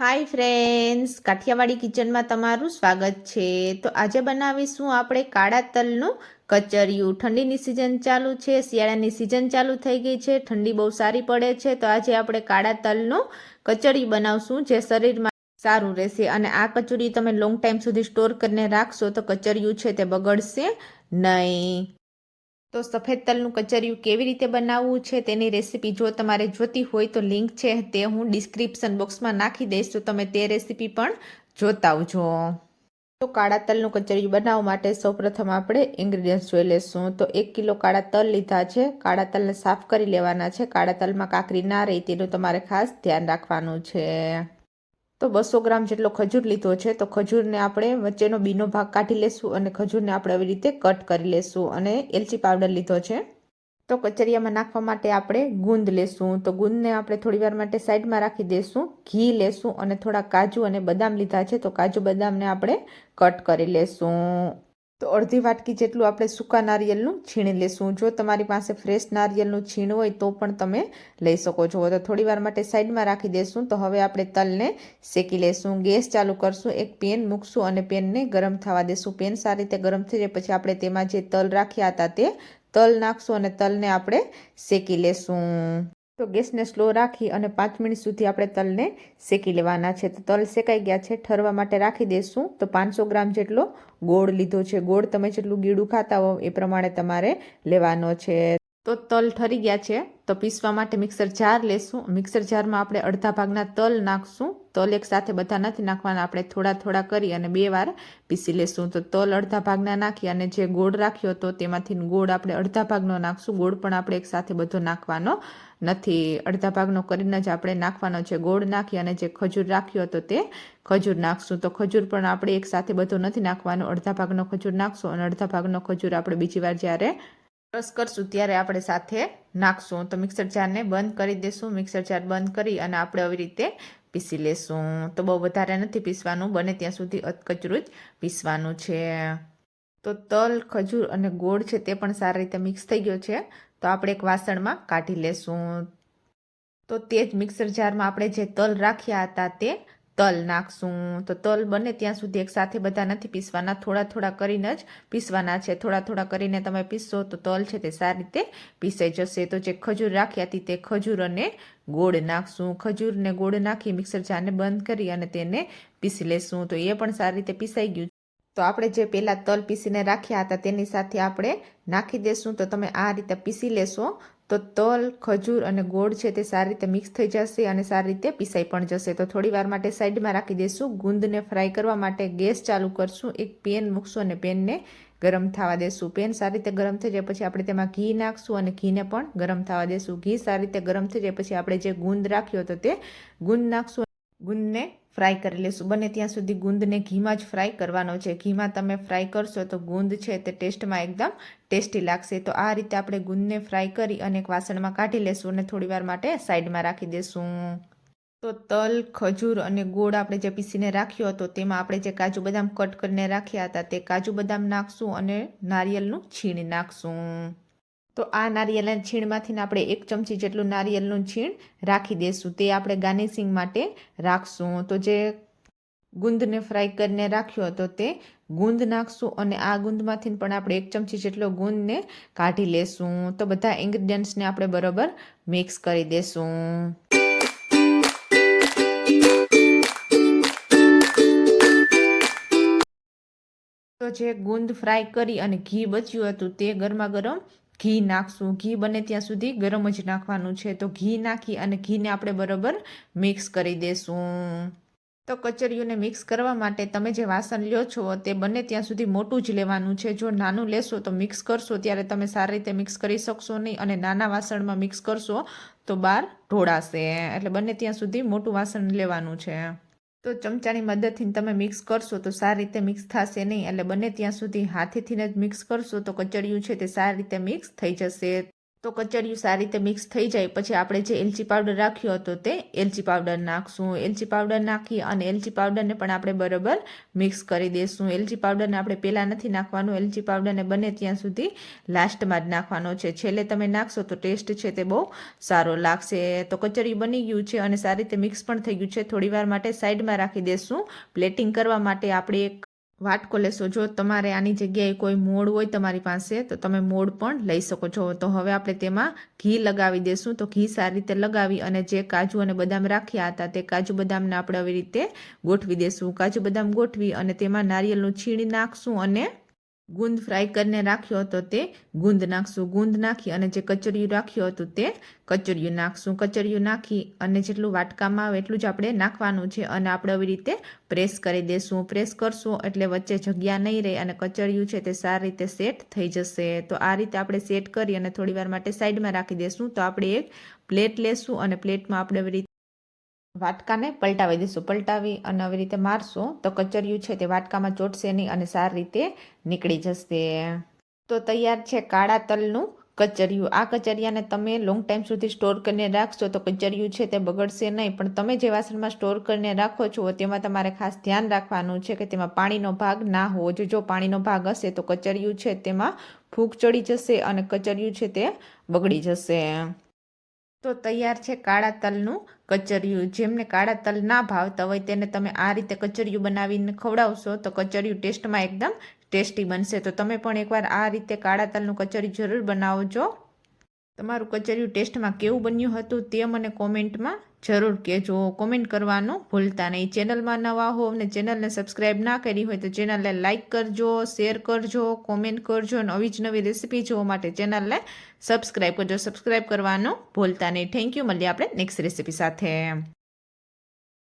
Hi friends Kathiawadi કિચનમાં તમારું સ્વાગત છે. તો આજે બનાવીશું આપણે કાળા તલનું કચરિયું. ઠંડીની સિઝન ચાલુ છે, શિયાળાની સિઝન ચાલુ થઈ ગઈ છે, ઠંડી બહુ સારી પડે છે. તો આજે આપણે કાળા તલનું કચરિયું બનાવશું જે શરીરમાં સારું રહેશે. અને આ કચોરી તમે લોંગ ટાઈમ સુધી સ્ટોર કરીને રાખશો તો કચરિયું છે તે બગડશે નહીં. તો સફેદ તલનું કચરિયું કેવી રીતે બનાવવું છે તેની રેસીપી જો તમારે જોતી હોય તો લિંક છે તે હું ડિસ્ક્રિપ્શન બોક્સમાં નાખી દઈશ, તો તમે તે રેસીપી પણ જોતા આવજો. તો કાળા તલનું કચરિયું બનાવવા માટે સૌપ્રથમ આપણે ઇન્ગ્રીડિયન્ટ્સ જોઈ લઈશું. તો એક કિલો કાળા તલ લીધા છે. કાળા તલને સાફ કરી લેવાના છે. કાળા તલમાં કાકરી ના રહી તેનું તમારે ખાસ ધ્યાન રાખવાનું છે. તો બસો ગ્રામ જેટલો ખજૂર લીધો છે, તો ખજૂરને આપણે વચ્ચેનો બીનો ભાગ કાઢી લેશું અને ખજૂરને આપણે આવી રીતે કટ કરી લેશું અને એલચી પાવડર લીધો છે. તો કચરિયામાં નાખવા માટે આપણે ગુંદ લેશું. તો ગુંદને આપણે થોડી વાર માટે સાઈડમાં રાખી દઈશું ઘી લેશું અને થોડા કાજુ અને બદામ લીધા છે, તો કાજુ બદામને આપણે કટ કરી લેશું. તો અડધી વાટકી જેટલું આપણે સૂકા નારિયેલનું છીણી લેશું. જો તમારી પાસે ફ્રેશ નારિયેલનું છીણ હોય તો પણ તમે લઈ શકો છો. તો થોડી વાર માટે સાઈડમાં રાખી દેશું. તો હવે આપણે તલને શેકી લેશું. ગેસ ચાલુ કરશું. એક પેન મૂકશું અને પેનને ગરમ થવા દેશું. પેન સારી રીતે ગરમ થઈ જાય પછી આપણે તેમાં જે તલ રાખ્યા હતા તે તલ નાખશું અને તલને આપણે શેકી લેશું. તો ગેસને સ્લો રાખી અને પાંચ મિનિટ સુધી આપણે તલને શેકી લેવાના છે. તો તલ શેકાઈ ગયા છે. ઠરવા માટે રાખી દઈશું તો પાંચસો ગ્રામ જેટલો ગોળ લીધો છે. ગોળ તમે જેટલું ગીડું ખાતા હો એ પ્રમાણે તમારે લેવાનો છે. તો તલ ઠરી ગયા છે. તો પીસવા માટે મિક્સર જાર લેશું. મિક્સર જારમાં આપણે અડધા ભાગના તલ નાખશું. તલ એક સાથે બધા નથી નાખવાના. આપણે થોડા થોડા કરી અને બે વાર પીસી લેશું. તો તલ અડધા ભાગના નાખી અને જે ગોળ રાખ્યો હતો તેમાંથી ગોળ આપણે અડધા ભાગનો નાખશું. ગોળ પણ આપણે એક સાથે બધો નાખવાનો નથી. અડધા ભાગનો કરીને જ આપણે નાખવાનો છે. ગોળ નાખી અને જે ખજૂર રાખ્યો હતો તે ખજૂર નાખશું. તો ખજૂર પણ આપણે એક સાથે બધો નથી નાખવાનો. અડધા ભાગનો ખજૂર નાખશું અને અડધા ભાગનો ખજૂર આપણે બીજી વાર જ્યારે ક્રશ કરશું ત્યારે આપણે સાથે નાખશું. તો મિક્સર જારને બંધ કરી દેશું. મિક્સર જાર બંધ કરી અને આપણે આવી રીતે પીસી લેશું. તો બહુ વધારે નથી પીસવાનું. બને ત્યાં સુધી અધકચરું જ પીસવાનું છે. તો તલ, ખજૂર અને ગોળ છે તે પણ સારી રીતે મિક્સ થઈ ગયો છે. તો આપણે એક વાસણમાં કાઢી લેશું. તો તે જ મિક્સર જારમાં આપણે જે તલ રાખ્યા હતા તે તલ નાખશું. તો તલ બને ત્યાં સુધી એક સાથે બધા નથી પીસવાના. થોડા થોડા કરીને જ પીસવાના છે. થોડા થોડા કરીને તમે પીસશો તો તલ છે તે સારી રીતે પીસાઈ જશે. તો જે ખજૂર રાખી હતી તે ખજૂર અને ગોળ નાખશું. ખજૂર ને ગોળ નાખી મિક્સર જારને બંધ કરી અને તેને પીસી લેશું. તો એ પણ સારી રીતે પીસાઈ ગયું. તો આપણે જે પહેલાં તલ પીસીને રાખ્યા હતા તેની સાથે આપણે નાખી દેશું. તો તમે આ રીતે પીસી લેશો. તો તલ, ખજૂર અને ગોળ છે તે સારી રીતે મિક્સ થઈ જશે અને સારી રીતે પીસાઈ પણ જશે. તો થોડી વાર માટે સાઈડમાં રાખી દઈશું ગુંદને ફ્રાય કરવા માટે ગેસ ચાલુ કરશું. એક પેન મૂકશું અને પેનને ગરમ થવા દેશું. પેન સારી રીતે ગરમ થઈ જાય પછી આપણે તેમાં ઘી નાખશું અને ઘીને પણ ગરમ થવા દેશું. ઘી સારી રીતે ગરમ થઈ જાય પછી આપણે જે ગુંદ રાખ્યો હતો તે ગુંદ નાખશું ગુંદને ફ્રાય કરી લેશું. બને ત્યાં સુધી ગુંદને ઘીમાં જ ફ્રાય કરવાનો છે. ઘીમાં તમે ફ્રાય કરશો તો ગુંદ છે તે ટેસ્ટમાં એકદમ ટેસ્ટી લાગશે. તો આ રીતે આપણે ગુંદને ફ્રાય કરી અને એક વાસણમાં કાઢી લેશું અને થોડીવાર માટે સાઈડમાં રાખી દેશું. તો તલ, ખજૂર અને ગોળ આપણે જે પીસીને રાખ્યો હતો તેમાં આપણે જે કાજુ બદામ કટ કરીને રાખ્યા હતા તે કાજુ બદામ નાખશું અને નારિયેલનું છીણ નાખશું. તો આ નારિયેળના છીણમાંથી આપણે એક ચમચી જેટલું નારિયેળનું છીણ રાખી દઈશું તે આપણે ગાર્નિશિંગ માટે રાખશું. તો જે ગુંદને ફ્રાય કરીને રાખ્યો હતો તે ગુંદ નાખશું અને આ ગુંદમાંથી પણ આપણે એક ચમચી જેટલો ગુંદને કાઢી લેશું. તો બધા ઇન્ગ્રીડિયન્ટ્સને આપણે બરાબર મિક્સ કરી દેશું. તો જે ગુંદ ફ્રાય કરી અને ઘી બચ્યું હતું તે ગરમા ગરમ ઘી નાખશું. ઘી બને ત્યાં સુધી ગરમ જ નાખવાનું છે. તો ઘી નાખી અને ઘીને આપણે બરાબર મિક્સ કરી દેશું. તો કચરિયુંને મિક્સ કરવા માટે તમે જે વાસણ લ્યો છો તે બને ત્યાં સુધી મોટું જ લેવાનું છે. જો નાનું લેશો તો મિક્સ કરશો ત્યારે તમે સારી રીતે મિક્સ કરી શકશો નહીં અને નાના વાસણમાં મિક્સ કરશો તો બહાર ઢોળાશે. એટલે બને ત્યાં સુધી મોટું વાસણ લેવાનું છે. તો ચમચાની મદદથી તમે મિક્સ કરશો તો સારી રીતે મિક્સ થશે નહીં. એટલે બને ત્યાં સુધી હાથેથી જ મિક્સ કરશો તો કચડિયું છે તે સારી રીતે મિક્સ થઈ જશે. તો કચડિયું સારી રીતે મિક્સ થઈ જાય. પછી આપણે જે એલચી પાવડર રાખ્યો હતો તે એલચી પાવડર નાખશું. એલચી પાવડર નાખી અને એલચી પાવડરને પણ આપણે બરાબર મિક્સ કરી દઈશું એલચી પાવડરને આપણે પહેલાં નથી નાખવાનું. એલચી પાવડરને બને ત્યાં સુધી લાસ્ટમાં જ નાખવાનો છે. છેલ્લે તમે નાખશો તો ટેસ્ટ છે તે બહુ સારો લાગશે. તો કચડિયું બની ગયું છે અને સારી રીતે મિક્સ પણ થઈ ગયું છે. થોડીવાર માટે સાઈડમાં રાખી દઈશું પ્લેટિંગ કરવા માટે આપણે એક વાટકો લેશો. જો તમારે આની જગ્યાએ કોઈ મોડ હોય તમારી પાસે, તો તમે મોડ પણ લઈ શકો છો. તો હવે આપણે તેમાં ઘી લગાવી દેશું. તો ઘી સારી રીતે લગાવી અને જે કાજુ અને બદામ રાખ્યા હતા તે કાજુ બદામને આપણે આવી રીતે ગોઠવી દેશું. કાજુ બદામ ગોઠવી અને તેમાં નારિયેળનું છીણ નાખશું અને ગુંદ ફ્રાય કરીને રાખ્યો હતો તે ગુંદ નાખશું. ગુંદ નાખી અને જે કચરિયું રાખ્યું હતું તે કચરિયું નાખશું. કચરિયું નાખી અને જેટલું વાટકામાં આવે એટલું જ આપણે નાખવાનું છે અને આપણે આવી રીતે પ્રેસ કરી દેશું. પ્રેસ કરશું એટલે વચ્ચે જગ્યા નહીં રહે અને કચરિયું છે તે સારી રીતે સેટ થઈ જશે. તો આ રીતે આપણે સેટ કરી અને થોડીવાર માટે સાઈડમાં રાખી દેશું. તો આપણે એક પ્લેટ લેશું અને પ્લેટમાં આપણે આવી રીતે વાટકાને પલટાવી દઈશું. પલટાવી અને આવી રીતે મારશું તો કચરિયું છે તે વાટકામાં ચોટશે નહીં અને સારી રીતે નીકળી જશે. તો તૈયાર છે કાળા તલનું કચરિયું. આ કચરિયાને તમે લોંગ ટાઈમ સુધી સ્ટોર કરીને રાખશો તો કચરિયું છે તે બગડશે નહીં. પણ તમે જે વાસણમાં સ્ટોર કરીને રાખો છો તેમાં તમારે ખાસ ધ્યાન રાખવાનું છે કે તેમાં પાણીનો ભાગ ના હોવો જોઈએ. જો પાણીનો ભાગ હશે તો કચરિયું છે તેમાં ફૂગ ચડી જશે અને કચરિયું છે તે બગડી જશે. તો તૈયાર છે કાળા તલનું કચરિયું. જેમને કાળા તલ ના ભાવતા હોય તેને તમે આ રીતે કચરિયું બનાવીને ખવડાવશો તો કચરિયું ટેસ્ટમાં એકદમ ટેસ્ટી બનશે. તો તમે પણ એકવાર આ રીતે કાળા તલનું કચરિયું જરૂર બનાવજો. તમારું કચરિયું ટેસ્ટમાં કેવું બન્યું હતું તે મને કોમેન્ટમાં જરૂર કહેજો. કોમેન્ટ કરવાનું ભૂલતા નહીં. ચેનલમાં નવા હો અને ચેનલને સબસ્ક્રાઈબ ના કરી હોય તો ચેનલને લાઇક કરજો, શેર કરજો, કોમેન્ટ કરજો નવી જ નવી રેસીપી જોવા માટે ચેનલને સબસ્ક્રાઈબ કરજો. સબસ્ક્રાઈબ કરવાનું ભૂલતા નહીં. Thank you. મળીએ આપણે નેક્સ્ટ રેસીપી સાથે.